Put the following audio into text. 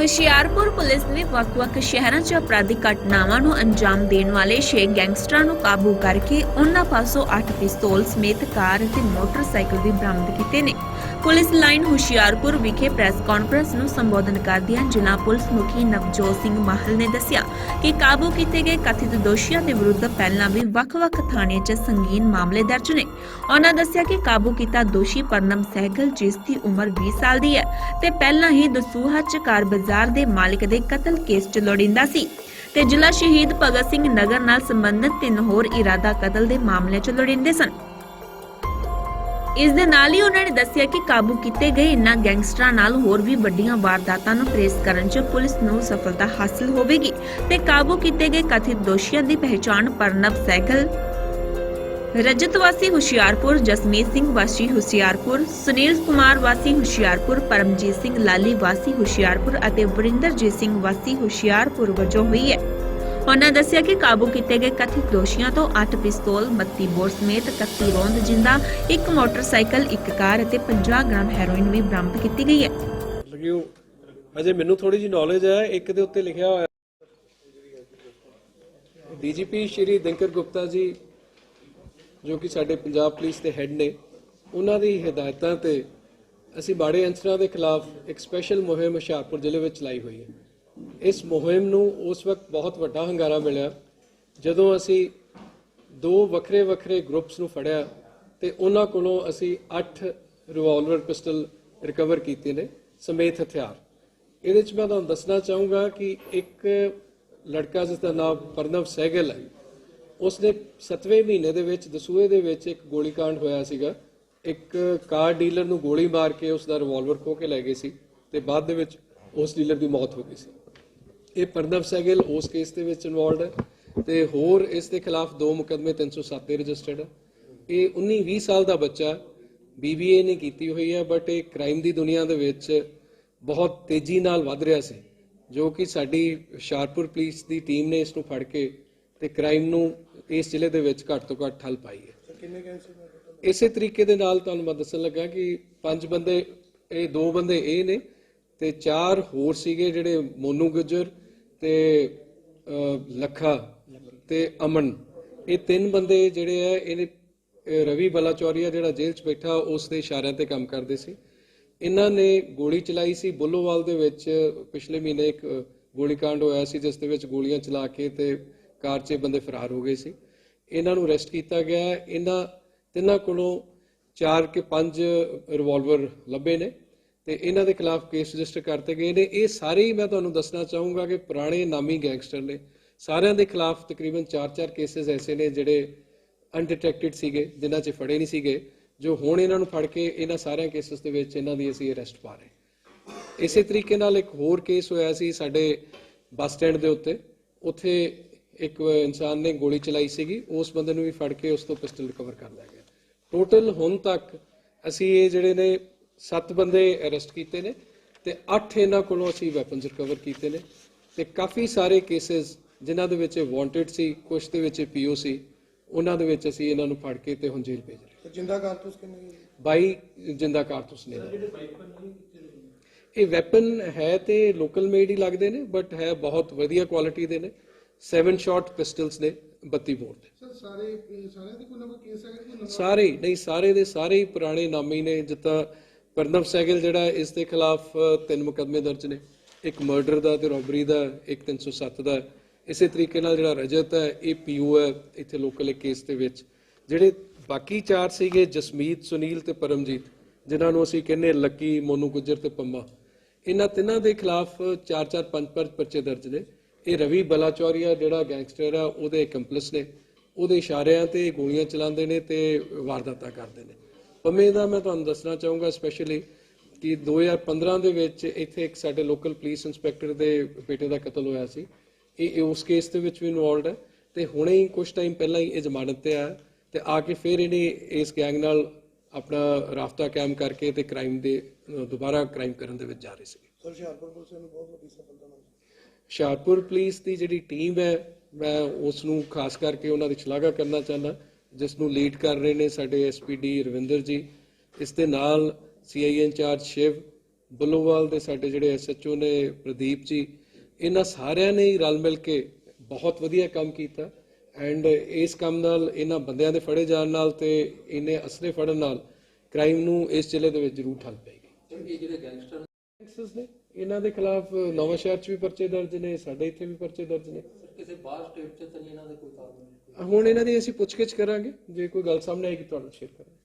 Hoshiarpur police ਨੇ ਵੱਖ-ਵੱਖ ਸ਼ਹਿਰਾਂ 'ਚ ਅਪਰਾਧਿਕ ਘਟਨਾਵਾਂ ਨੂੰ ਅੰਜਾਮ ਦੇਣ ਵਾਲੇ ਛੇ ਗੈਂਗਸਟਰਾਂ ਨੂੰ ਕਾਬੂ ਕਰਕੇ ਉਹਨਾਂ ਪਾਸੋਂ 8 ਪਿਸਤੌਲ ਸਮੇਤ ਕਾਰ ਅਤੇ ਮੋਟਰਸਾਈਕਲ ਵੀ ਬਰਾਮਦ ਕੀਤੇ ਨੇ। ਪੁਲਿਸ ਲਾਈਨ ਹੁਸ਼ਿਆਰਪੁਰ ਵਿਖੇ ਪ੍ਰੈਸ ਕਾਨਫਰੰਸ ਨੂੰ ਸੰਬੋਧਨ ਕਰਦਿਆਂ ਜ਼ਿਲ੍ਹਾ ਪੁਲਿਸ ਮੁਖੀ ਨਵਜੋਤ ਸਿੰਘ ਮਾਹਲ ਨੇ ਦੱਸਿਆ ਕਿ ਕਾਬੂ ਕੀਤੇ ਗਏ ਕਥਿਤ ਦੋਸ਼ੀਆਂ ਦੇ ਵਿਰੁੱਧ ਪਹਿਲਾਂ ਵੀ ਵੱਖ-ਵੱਖ ਥਾਣਿਆਂ 'ਚ ਸੰਗੀਨ ਮਾਮਲੇ ਦਰਜ ਨੇ। ਉਹਨਾਂ ਦੱਸਿਆ ਕਿ ਕਾਬੂ ਕੀਤਾ ਦੋਸ਼ੀ ਪਰਨਮ ਸਹਿਗਲ, ਜਿਸ ਦੀ ਉਮਰ 20 ਸਾਲ ਦੀ ਹੈ ਤੇ ਪਹਿਲਾਂ ਹੀ ਦਸੂਹਾ ਚ ਕਾਰ ਬਾਜ਼ਾਰ ਦੇ ਮਾਲਕ ਦੇ ਕਤਲ ਕੇਸ 'ਚ ਲੋੜਿੰਦਾ ਸੀ ਤੇ ਜ਼ਿਲ੍ਹਾ ਸ਼ਹੀਦ ਭਗਤ ਸਿੰਘ ਨਗਰ ਨਾਲ ਸੰਬੰਧਿਤ ਤਿੰਨ ਹੋਰ ਇਰਾਦਾ ਕਤਲ ਦੇ ਮਾਮਲੇ 'ਚ ਲੋੜਿੰਦੇ ਸਨ। ਇਸ ਦੇ ਨਾਲ ਹੀ ਉਹਨਾਂ ਨੇ ਦੱਸਿਆ ਕਿ ਕਾਬੂ ਕੀਤੇ ਗਏ ਇਨ੍ਹਾਂ ਗੈਂਗਸਟਰਾਂ ਨਾਲ ਹੋਰ ਵੀ ਵੱਡੀਆਂ ਵਾਰਦਾਤਾਂ ਨੂੰ ਟ੍ਰੇਸ ਕਰਨ 'ਚ ਪੁਲਿਸ ਨੂੰ ਸਫਲਤਾ ਹਾਸਲ ਹੋਵੇਗੀ ਤੇ ਕਾਬੂ ਕੀਤੇ ਗਏ ਕਥਿਤ ਦੋਸ਼ੀਆਂ ਦੀ ਪਹਿਚਾਣ ਪਰਨਬ ਸੈਗਲ, ਰਜਤ ਵਾਸੀ ਹੁਸ਼ਿਆਰਪੁਰ, ਜਸਮੀਤ ਸਿੰਘ ਵਾਸੀ ਹੁਸ਼ਿਆਰਪੁਰ, ਸੁਨੀਲ ਕੁਮਾਰ ਵਾਸੀ ਹੁਸ਼ਿਆਰਪੁਰ, ਪਰਮਜੀਤ ਸਿੰਘ ਲਾਲੀ ਵਾਸੀ ਹੁਸ਼ਿਆਰਪੁਰ ਅਤੇ ਵਰਿੰਦਰਜੀਤ ਸਿੰਘ ਵਾਸੀ ਹੁਸ਼ਿਆਰਪੁਰ ਵਜੋਂ ਹੋਈ ਹੈ। ਉਹਨਾਂ ਦੱਸਿਆ ਕਿ ਕਾਬੂ ਕੀਤੇ ਗਏ ਕਥਿਤ ਦੋਸ਼ੀਆਂ ਤੋਂ 8 ਪਿਸਤੌਲ 32 ਬੋਰ ਸਮੇਤ 31 ਰੌਂਦ, ਜਿੰਦਾ ਇੱਕ ਮੋਟਰਸਾਈਕਲ, ਇੱਕ ਕਾਰ ਅਤੇ 50 ਗ੍ਰਾਮ ਹੈਰੋਇਨ ਵੀ ਬਰਾਮਦ ਕੀਤੀ ਗਈ ਹੈ। ਲੱਗੀ ਅਜੇ ਮੈਨੂੰ ਥੋੜੀ ਜੀ ਨੌਲੇਜ ਹੈ, ਇੱਕ ਦੇ ਉੱਤੇ ਲਿਖਿਆ ਹੋਇਆ। ਡੀਜੀਪੀ ਸ਼੍ਰੀ ਦਿਨਕਰ ਗੁਪਤਾ ਜੀ, ਜੋ ਕਿ ਸਾਡੇ ਪੰਜਾਬ ਪੁਲਿਸ ਦੇ ਹੈੱਡ ਨੇ, ਉਹਨਾਂ ਦੀ ਹਦਾਇਤਾਂ ਤੇ ਅਸੀਂ ਬਾੜੇ ਅੰਸਰਾਂ ਦੇ ਖਿਲਾਫ ਇੱਕ ਸਪੈਸ਼ਲ ਮੁਹਿੰਮ ਹੁਸ਼ਿਆਰਪੁਰ ਜ਼ਿਲ੍ਹੇ ਵਿੱਚ ਚਲਾਈ ਹੋਈ ਹੈ। ਇਸ ਮੁਹਿੰਮ ਨੂੰ ਉਸ ਵਕਤ ਬਹੁਤ ਵੱਡਾ ਹੰਗਾਰਾ ਮਿਲਿਆ, ਜਦੋਂ ਅਸੀਂ ਦੋ ਵੱਖਰੇ ਵੱਖਰੇ ਗਰੁੱਪਸ ਨੂੰ ਫੜਿਆ ਤੇ ਉਹਨਾਂ ਕੋਲੋਂ ਅਸੀਂ 8 ਰਿਵਾਲਵਰ ਪਿਸਟਲ ਰਿਕਵਰ ਕੀਤੇ ਨੇ, ਸਮੇਤ ਹਥਿਆਰ। ਇਹਦੇ ਚ ਮੈਂ ਤੁਹਾਨੂੰ ਦੱਸਣਾ ਚਾਹੂੰਗਾ ਕਿ ਇੱਕ ਲੜਕਾ ਜਿਸ ਦਾ ਨਾਮ ਪਰਨਵ ਸਹਿਗਲ ਹੈ ਉਸਨੇ 7ਵੇਂ ਮਹੀਨੇ ਦੇ ਵਿੱਚ ਦਸੂਏ ਦੇ ਵਿੱਚ ਇੱਕ ਗੋਲੀकांड ਹੋਇਆ ਸੀਗਾ। ਇੱਕ ਕਾਰ ਡੀਲਰ ਨੂੰ ਗੋਲੀ ਮਾਰ ਕੇ ਉਸ ਦਾ ਰਿਵਾਲਵਰ ਖੋ ਕੇ ਲੈ ਗਏ ਸੀ ਤੇ ਬਾਅਦ ਦੇ ਵਿੱਚ ਉਸ ਡੀਲਰ ਦੀ ਮੌਤ ਹੋ ਗਈ ਸੀ। ਇਹ ਪਰਨਵ ਸਹਿਗਲ ਉਸ ਕੇਸ ਦੇ ਵਿੱਚ ਇਨਵੋਲਡ ਹੈ ਤੇ ਹੋਰ ਇਸ ਦੇ ਖਿਲਾਫ ਦੋ ਮੁਕਦਮੇ 307 ਤੇ ਰਜਿਸਟਰਡ ਹੈ ਇਹ 19 20 ਸਾਲ ਦਾ ਬੱਚਾ ਬੀਬੀਏ ਨੇ ਕੀਤੀ ਹੋਈ ਹੈ ਬਟ ਇਹ ਕ੍ਰਾਈਮ ਦੀ ਦੁਨੀਆ ਦੇ ਵਿੱਚ ਬਹੁਤ ਤੇਜ਼ੀ ਨਾਲ ਵੱਧ ਰਿਹਾ ਸੀ ਜੋ ਕਿ ਸਾਡੀ ਹੁਸ਼ਿਆਰਪੁਰ ਪੁਲਿਸ ਦੀ ਟੀਮ ਨੇ ਇਸ ਨੂੰ ਫੜ ਕੇ ਤੇ ਕ੍ਰਾਈਮ ਨੂੰ ਇਸ ਜ਼ਿਲ੍ਹੇ ਦੇ ਵਿੱਚ ਘੱਟ ਤੋਂ ਘੱਟ ਠੱਲ ਪਾਈ ਹੈ। ਇਸੇ ਤਰੀਕੇ ਦੇ ਨਾਲ ਤੁਹਾਨੂੰ ਮੈਂ ਦੱਸਣ ਲੱਗਾ ਕਿ ਪੰਜ ਬੰਦੇ ਇਹ ਦੋ ਬੰਦੇ ਇਹ ਨੇ ਤੇ ਚਾਰ ਹੋਰ ਸੀਗੇ ਜਿਹੜੇ ਮੋਨੂ ਗੁੱਜਰ ਤੇ ਲੱਖਾ ਤੇ ਅਮਨ। ਇਹ ਤਿੰਨ ਬੰਦੇ ਜਿਹੜੇ ਆ, ਇਹਨੇ ਰਵੀ ਬਲਾਚੌਰੀਆ ਜਿਹੜਾ ਜੇਲ੍ਹ 'ਚ ਬੈਠਾ, ਉਸ ਦੇ ਇਸ਼ਾਰਿਆਂ ਤੇ ਕੰਮ ਕਰਦੇ ਸੀ। ਇਹਨਾਂ ਨੇ ਗੋਲੀ ਚਲਾਈ ਸੀ। ਬੁੱਲੋਵਾਲ ਦੇ ਵਿੱਚ ਪਿਛਲੇ ਮਹੀਨੇ ਇੱਕ ਗੋਲੀकांड ਹੋਇਆ ਸੀ, ਜਿਸ ਦੇ ਵਿੱਚ ਗੋਲੀਆਂ ਚਲਾ ਕੇ ਤੇ ਕਾਰ 'ਚ ਇਹ ਬੰਦੇ ਫਰਾਰ ਹੋ ਗਏ ਸੀ। ਇਹਨਾਂ ਨੂੰ ਅਰੈਸਟ ਕੀਤਾ ਗਿਆ। ਇਹਨਾਂ, ਤਿੰਨਾਂ ਕੋਲੋਂ ਚਾਰ ਕੇ ਪੰਜ ਰਿਵਾਲਵਰ ਲੱਭੇ ਨੇ। ਤੇ ਇਹਨਾਂ ਦੇ ਖਿਲਾਫ ਕੇਸ ਰਜਿਸਟਰ ਕਰਤੇ ਗਏ ਨੇ। ਇਹ ਸਾਰੇ ਹੀ ਮੈਂ ਤੁਹਾਨੂੰ ਦੱਸਣਾ ਚਾਹੂੰਗਾ ਕਿ ਪੁਰਾਣੇ ਨਾਮੀ ਗੈਂਗਸਟਰ ਨੇ। ਸਾਰਿਆਂ ਦੇ ਖਿਲਾਫ ਤਕਰੀਬਨ 4-4 ਕੇਸਸ ਐਸੇ ਨੇ ਜਿਹੜੇ ਅਨਡਿਟੈਕਟਡ ਸੀਗੇ, ਜਿਨ੍ਹਾਂ 'ਚ ਫੜੇ ਨਹੀਂ ਸੀਗੇ, ਜੋ ਹੁਣ ਇਹਨਾਂ ਨੂੰ ਫੜ ਕੇ ਇਹਨਾਂ ਸਾਰਿਆਂ ਕੇਸਸ ਦੇ ਵਿੱਚ ਇਹਨਾਂ ਦੀ ਅਸੀਂ ਅਰੈਸਟ ਪਾ ਰਹੇ ਇਸੇ ਤਰੀਕੇ ਨਾਲ ਇੱਕ ਹੋਰ ਕੇਸ ਹੋਇਆ ਸੀ ਸਾਡੇ ਬੱਸ ਸਟੈਂਡ ਦੇ ਉੱਤੇ। ਉੱਥੇ ਇੱਕ ਇਨਸਾਨ ਨੇ ਗੋਲੀ ਚਲਾਈ ਸੀਗੀ। ਉਸ ਬੰਦੇ ਨੂੰ ਵੀ ਫੜ ਕੇ ਉਸ ਤੋਂ ਪਿਸਟਲ ਰਿਕਵਰ ਕਰ ਲਿਆ ਗਿਆ। ਟੋਟਲ ਹੁਣ ਤੱਕ ਅਸੀਂ ਇਹ ਜਿਹੜੇ ਨੇ 7 ਬੰਦੇ ਅਰੈਸਟ ਕੀਤੇ ਨੇ ਤੇ 8 ਇਹਨਾਂ ਕੋਲੋਂ ਅਸੀਂ ਵੈਪਨਸ ਰਿਕਵਰ ਕੀਤੇ ਨੇ ਤੇ ਕਾਫੀ ਸਾਰੇ ਕੇਸਸ ਜਿਨ੍ਹਾਂ ਦੇ ਵਿੱਚ ਵਾਂਟਡ ਸੀ ਕੁਝ ਦੇ ਵਿੱਚ ਪੀਓ ਸੀ ਉਹਨਾਂ ਦੇ ਵਿੱਚ ਅਸੀਂ ਇਹਨਾਂ ਨੂੰ ਫੜ ਕੇ ਤੇ ਹੁਣ ਜੇਲ੍ਹ ਭੇਜ ਰਹੇ ਜਿੰਦਾ ਕਾਰਤੂਸ ਕਿੰਨੇ 22 ਜਿੰਦਾ ਕਾਰਤੂਸ ਨੇ। ਇਹ ਵੈਪਨ ਹੈ ਤੇ ਲੋਕਲ ਮੇਡ ਹੀ ਲੱਗਦੇ ਨੇ ਬਟ ਹੈ ਬਹੁਤ ਵਧੀਆ ਕੁਆਲਿਟੀ ਦੇ ਨੇ। 7 ਸ਼ਾਟ ਪਿਸਟਲਸ ਨੇ 32 ਬੋਰ ਦੇ। ਸਰ ਸਾਰਿਆਂ ਦੇ ਕੋਈ ਨਾ ਕੋਈ ਕੇਸ ਹੈਗਾ ਕਿ ਸਾਰੇ ਹੀ, ਨਹੀਂ ਸਾਰੇ ਦੇ ਸਾਰੇ ਹੀ ਪੁਰਾਣੇ ਨਾਮੀ ਨੇ ਜਿੱਦਾਂ ਪਰਨਵ ਸੈਗਲ ਜਿਹੜਾ ਇਸ ਦੇ ਖਿਲਾਫ ਤਿੰਨ ਮੁਕੱਦਮੇ ਦਰਜ ਨੇ। ਇੱਕ ਮਰਡਰ ਦਾ ਤੇ ਰੋਬਰੀ ਦਾ, ਇੱਕ 307 ਦਾ। ਇਸੇ ਤਰੀਕੇ ਨਾਲ ਜਿਹੜਾ ਰਜਤ ਹੈ, ਇਹ ਪੀਓ ਹੈ ਇੱਥੇ ਲੋਕਲ ਇੱਕ ਕੇਸ ਦੇ ਵਿੱਚ। ਜਿਹੜੇ ਬਾਕੀ ਚਾਰ ਸੀਗੇ, ਜਸਮੀਤ, ਸੁਨੀਲ ਤੇ ਪਰਮਜੀਤ, ਜਿਨ੍ਹਾਂ ਨੂੰ ਅਸੀਂ ਕਹਿੰਦੇ ਲੱਕੀ, ਮੋਨੂ ਗੁੱਜਰ ਤੇ ਪੰਮਾ। ਇਹਨਾਂ ਤਿੰਨਾਂ ਦੇ ਖਿਲਾਫ 4-4 5-5 ਪਰਚੇ ਦਰਜ ਨੇ। ਇਹ ਰਵੀ ਬਲਾਚੌਰੀਆ ਜਿਹੜਾ ਗੈਂਗਸਟਰ ਆ ਉਹਦੇ ਕੰਪਲਸ ਨੇ। ਉਹਦੇ ਇਸ਼ਾਰਿਆਂ ਤੇ ਗੋਲੀਆਂ ਚਲਾਉਂਦੇ ਨੇ ਤੇ ਵਾਰਦਾਤਾਂ ਕਰਦੇ ਨੇ। ਪੰਮੇ ਦਾ ਮੈਂ ਤੁਹਾਨੂੰ ਦੱਸਣਾ ਚਾਹੂੰਗਾ ਸਪੈਸ਼ਲੀ ਕਿ 2015 ਦੇ ਵਿੱਚ ਇੱਥੇ ਇੱਕ ਸਾਡੇ ਲੋਕਲ ਪੁਲਿਸ ਇੰਸਪੈਕਟਰ ਦੇ ਬੇਟੇ ਦਾ ਕਤਲ ਹੋਇਆ ਸੀ। ਇਹ ਉਸ ਕੇਸ ਦੇ ਵਿੱਚ ਵੀ ਇਨਵੋਲਡ ਹੈ ਤੇ ਹੁਣੇ ਹੀ ਕੁਝ ਟਾਈਮ ਪਹਿਲਾਂ ਹੀ ਇਹ ਜ਼ਮਾਨਤ ਤੇ ਆਇਆ ਤੇ ਆ ਕੇ ਫਿਰ ਇਹਨੇ ਇਸ ਗੈਂਗ ਨਾਲ ਆਪਣਾ ਰਾਫਤਾ ਕਾਇਮ ਕਰਕੇ ਤੇ ਕ੍ਰਾਈਮ ਦੇ ਦੁਬਾਰਾ ਕ੍ਰਾਈਮ ਕਰਨ ਦੇ ਵਿੱਚ ਜਾ ਰਹੇ ਸੀ ਸਰ ਹੁਸ਼ਿਆਰਪੁਰ ਪੁਲਿਸ ਨੂੰ ਬਹੁਤ ਵੱਡੀ ਸਫਲਤਾ ਮਿਲੀ। ਹੁਸ਼ਿਆਰਪੁਰ ਪੁਲਿਸ ਦੀ ਜਿਹੜੀ ਟੀਮ ਹੈ ਮੈਂ ਉਸ ਨੂੰ ਖਾਸ ਕਰਕੇ ਉਹਨਾਂ ਦੀ ਸ਼ਲਾਘਾ ਕਰਨਾ ਚਾਹੁੰਦਾ। ਜਿਸ ਨੂੰ ਲੀਡ ਕਰ ਰਹੇ ਨੇ ਸਾਡੇ ਐਸਪੀਡੀ ਰਵਿੰਦਰ ਜੀ ਇਸ ਦੇ ਨਾਲ ਸੀਆਈਏ ਇੰਚਾਰਜ ਸ਼ਿਵ ਬੁੱਲੋਵਾਲ ਦੇ ਸਾਡੇ ਜਿਹੜੇ ਐਸਐਚਓ ਨੇ ਪ੍ਰਦੀਪ ਜੀ ਇਹਨਾਂ ਸਾਰਿਆਂ ਨੇ ਹੀ ਰਲ ਮਿਲ ਕੇ ਬਹੁਤ ਵਧੀਆ ਕੰਮ ਕੀਤਾ ਐਂਡ ਇਸ ਕੰਮ ਨਾਲ ਇਹਨਾਂ ਬੰਦਿਆਂ ਦੇ ਫੜੇ ਜਾਣ ਨਾਲ ਤੇ ਇਹਨੇ ਅਸਲੇ ਫੜਨ ਨਾਲ ਕ੍ਰਾਈਮ ਨੂੰ ਇਸ ਜ਼ਿਲ੍ਹੇ ਦੇ ਵਿੱਚ ਜ਼ਰੂਰ ਠੱਲ ਪਏਗੀ ਜਿਹੜੇ ਗੈਂਗਸਟਰ ਨੇ? ਇਹਨਾਂ ਦੇ ਖਿਲਾਫ ਨਵਾਂ ਸ਼ਹਿਰ 'ਚ ਵੀ ਪਰਚੇ ਦਰਜ ਨੇ ਸਾਡੇ ਇੱਥੇ ਵੀ ਪਰਚੇ ਦਰਜ ਨੇ। ਕਿਸੇ ਬਾਹਰ ਸਟੇਟ 'ਚ ਤਾਂ ਨਹੀਂ ਇਹਨਾਂ ਦੇ ਕੋਈ ਕਾਰਨ ਹੁਣ ਇਹਨਾਂ ਦੀ ਅਸੀਂ ਪੁੱਛਗਿੱਛ ਕਰਾਂਗੇ, ਜੇ ਕੋਈ ਗੱਲ ਸਾਹਮਣੇ ਆਏਗੀ, ਤੁਹਾਨੂੰ ਸ਼ੇਅਰ ਕਰਾਂਗੇ।